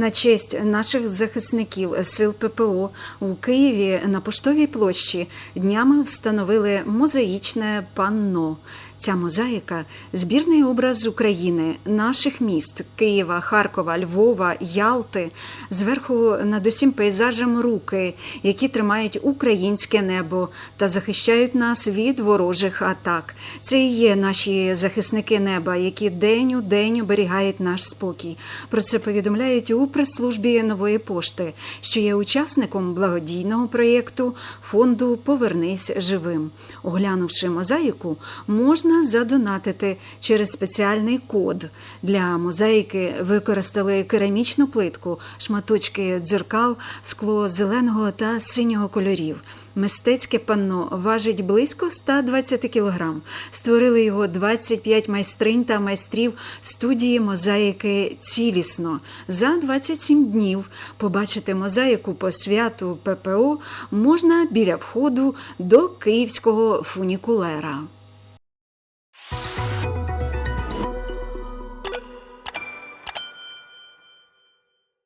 На честь наших захисників сил ППО у Києві на поштовій площі днями встановили мозаїчне панно. Ця мозаїка збірний образ України, наших міст Києва, Харкова, Львова, Ялти. Зверху над усім пейзажем руки, які тримають українське небо та захищають нас від ворожих атак. Це і є наші захисники неба, які день у день оберігають наш спокій. Про це повідомляють у прес-службі нової пошти, що є учасником благодійного проєкту фонду Повернись живим. Оглянувши мозаїку, можна задонатити через спеціальний код. Для мозаїки використали керамічну плитку, шматочки дзеркал, скло зеленого та синього кольорів. Мистецьке панно важить близько 120 кілограм. Створили його 25 майстринь та майстрів студії мозаїки цілісно. За 27 днів побачити мозаїку по святу ППО можна біля входу до київського фунікулера.